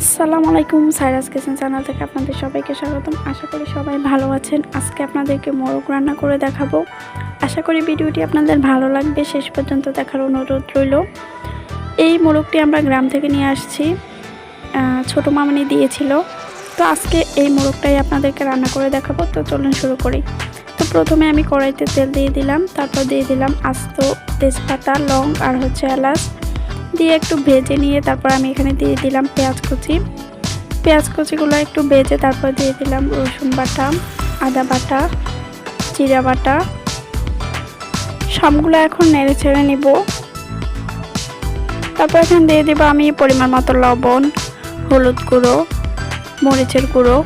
আসসালামু আলাইকুম, Cyrus kitchen channel থেকে আপনাদের সবাইকে স্বাগতম। আশা করি সবাই ভালো আছেন। আজকে আপনাদেরকে মোরগ রান্না করে দেখাবো। আশা করি ভিডিওটি আপনাদের ভালো লাগবে। শেষ পর্যন্ত দেখার অনুরোধ রইল। এই মোরগটি আমরা গ্রাম থেকে নিয়ে আসছি। ছোট মামনি দিয়েছিল। তো আজকে এই মোরগটাই আপনাদেরকে রান্না করে দেখাবো। তো চলুন শুরু করি। তো প্রথমে আমি কড়াইতে তেল দিয়ে দিলাম। তারপর দিয়ে দিলাম আস্ত তেজপাতা, লং আর হচ্ছে এলাচ। দিয়ে একটু ভেজে নিয়ে তারপর আমি এখানে দিয়ে দিলাম পেঁয়াজ কুচি। পেঁয়াজ কুচিগুলো একটু ভেজে তারপর দিয়ে দিলাম রসুন বাটা, আদা বাটা, জিরা বাটা। সবগুলো এখন নেড়ে ছেড়ে নিব। তারপর এখানে দিয়ে দিব আমি পরিমাণ মতো লবণ, হলুদ গুঁড়ো, মরিচের গুঁড়ো।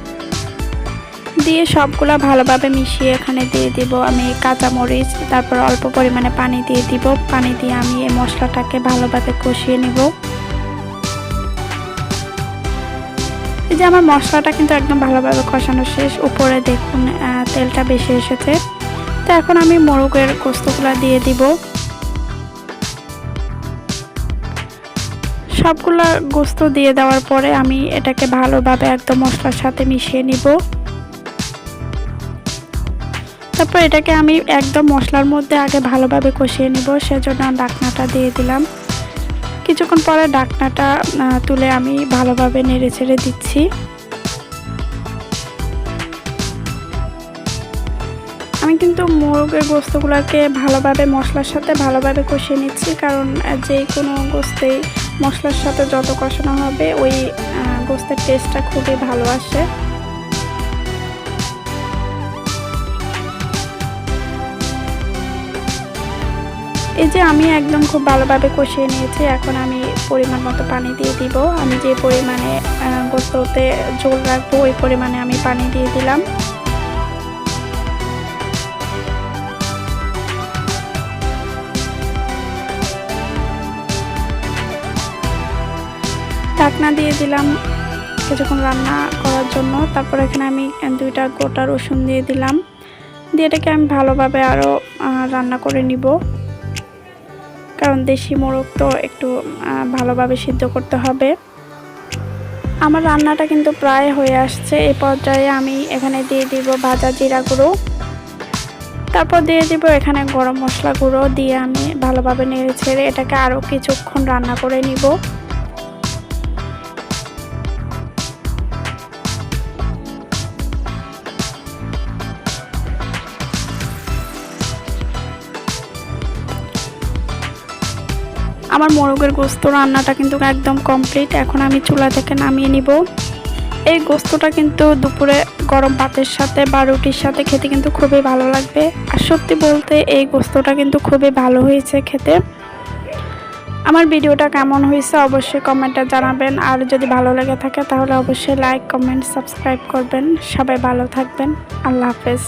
দিয়ে সবগুলো ভালোভাবে মিশিয়ে এখানে দিয়ে দিব। আমি কাঁচা মরিচ তারপর অল্প পরিমাণে পানি দিয়ে দিব। পানি দিয়ে আমি এই মশলাটাকে ভালোভাবে কষিয়ে নিব। এই যে আমার মশলাটা কিন্তু একদম ভালোভাবে কষানো শেষ। উপরে দেখুন তেলটা বেশি এসেছে। তো এখন আমি মোরগের গোস্তগুলো দিয়ে দিব। সবগুলা গোস্ত দিয়ে দেওয়ার পরে আমি এটাকে ভালোভাবে একদম মশলার সাথে মিশিয়ে নিব। তারপর এটাকে আমি একদম মশলার মধ্যে আগে ভালোভাবে কষিয়ে নিব, সেজন্য ডাকনাটা দিয়ে দিলাম। কিছুক্ষণ পরে ডাকনাটা তুলে আমি ভালোভাবে নেড়ে ছেড়ে দিচ্ছি। আমি কিন্তু মোরগের গোস্তগুলোকে ভালোভাবে মশলার সাথে ভালোভাবে কষিয়ে নিচ্ছি, কারণ যে কোনো গোস্তেই মশলার সাথে যত কষানো হবে, ওই গোস্তের টেস্টটা খুবই ভালো আসে। এই যে আমি একদম খুব ভালোভাবে কষিয়ে নিয়েছি এখন আমি পরিমাণ মতো পানি দিয়ে দিব। আমি যে পরিমাণে আহ, গোস্ততে ঝোল রাখব ওই পরিমাণে আমি পানি দিয়ে দিলাম। ঢাকনা দিয়ে দিলাম কিছুক্ষণ রান্না করার জন্য। তারপর এখানে আমি দুইটা গোটা রসুন দিয়ে দিলাম। দিয়ে এটাকে আমি ভালোভাবে আরও রান্না করে নিব। কারণ দেশি মোরগ তো একটু ভালোভাবে সিদ্ধ করতে হবে। আমার রান্নাটা কিন্তু প্রায় হয়ে আসছে এই পর্যায়ে আমি এখানে দিয়ে দিব ভাজা জিরা গুঁড়ো। তারপর দিয়ে দিব এখানে গরম মশলা গুঁড়ো, দিয়ে আমি ভালোভাবে নেড়ে ছেড়ে এটাকে আরও কিছুক্ষণ রান্না করে নিব। আমার মোরগের গোস্ত রান্নাটা কিন্তু একদম কমপ্লিট এখন আমি চুলা থেকে নামিয়ে নিব। এই গোস্তটা কিন্তু দুপুরে গরম ভাতের সাথে বা রুটির সাথে খেতে কিন্তু খুবই ভালো লাগবে। আর সত্যি বলতে, এই গোস্তটা কিন্তু খুবই ভালো হয়েছে খেতে। আমার ভিডিওটা কেমন হয়েছে অবশ্যই কমেন্টে জানাবেন। আর যদি ভালো লেগে থাকে, তাহলে অবশ্যই লাইক কমেন্ট সাবস্ক্রাইব করবেন। সবাই ভালো থাকবেন। আল্লাহ হাফেজ।